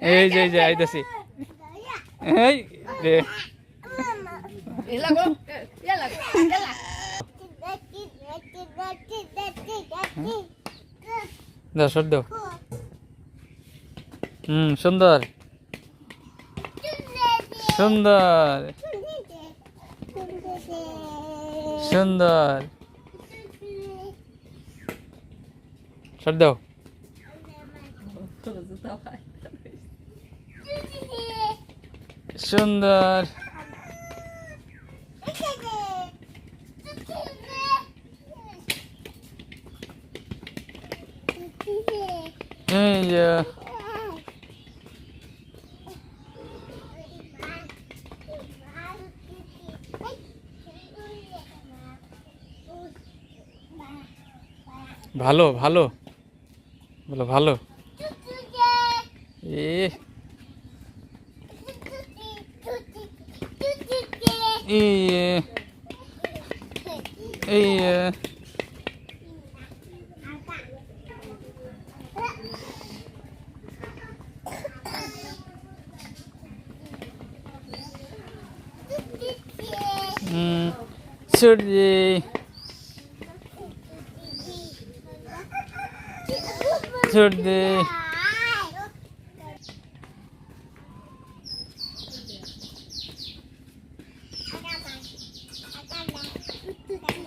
এই যে এই যে আইতাছি। এই রে হুম সুন্দর। সুন্দর। সুন্দর। সর দাও। সুন্দর। এই ভালো ভালো। বলো ভালো। এ। এই এই হুম সূর্যি সূর্যি এই যে, এই যে,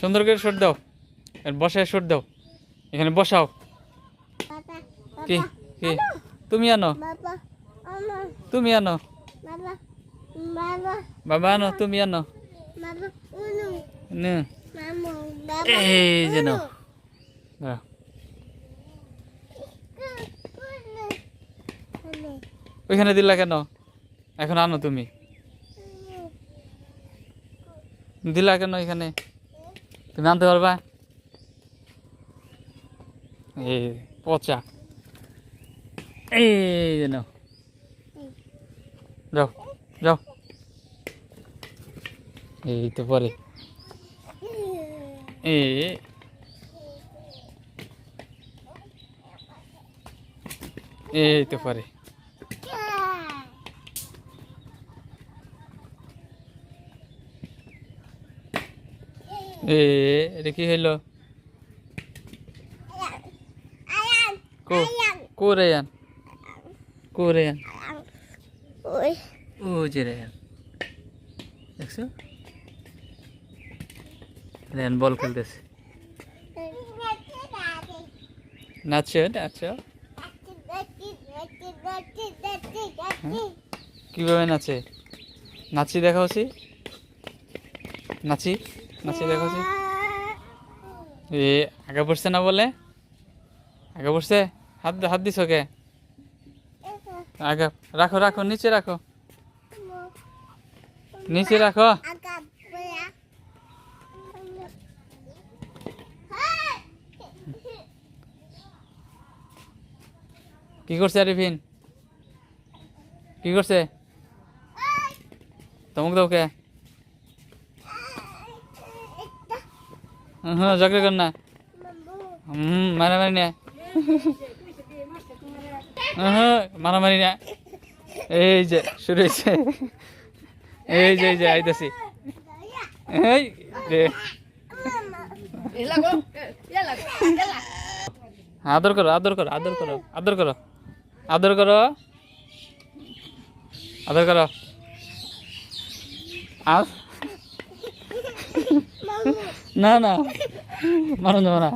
সুন্দর করে সর দাও। আর বসায় দাও। এখানে বসাও। কি? কি? তুমি আনো। তুমি আনো। বাবা আনো তুমি আনো. এই যে নাও। ওইখানে দিলা কেন? এখন আনো তুমি। দিলা কেন এখানে? তুমি আনতে পারবা? এই পচা। এই যে নাও। যাও যাও। এই তো পরে। এই এই তো পরে। এ এটা কি হইল? কো কো রেয়ান। কো রেয়ান। ও যে রেয়ান। দেখছ? রেয়ান বল খেলতেছে। নাচো নাচো কীভাবে নাচে? নাচি দেখা হচ্ছে নাচি? নাচি দেখা এ আগে পড়ছে না বলে? আগে পড়ছে? হাত হাত দিছ কে? আগে রাখো রাখো নিচে রাখো। নিচে রাখো। কি করছে আরিফিন? কি করছে? তমুক দাও কে? হ্যাঁ ঝগড়া কর না। হুম মারামারি না। হ্যাঁ মারামারি না। এই যে শুরু হয়েছে। এই যে এই যে আইতাছি। এই. Yalla. আদর করো আদর করো আদর করো আদর করো আদর করো। আদর করো। আস না না মানো যাবে না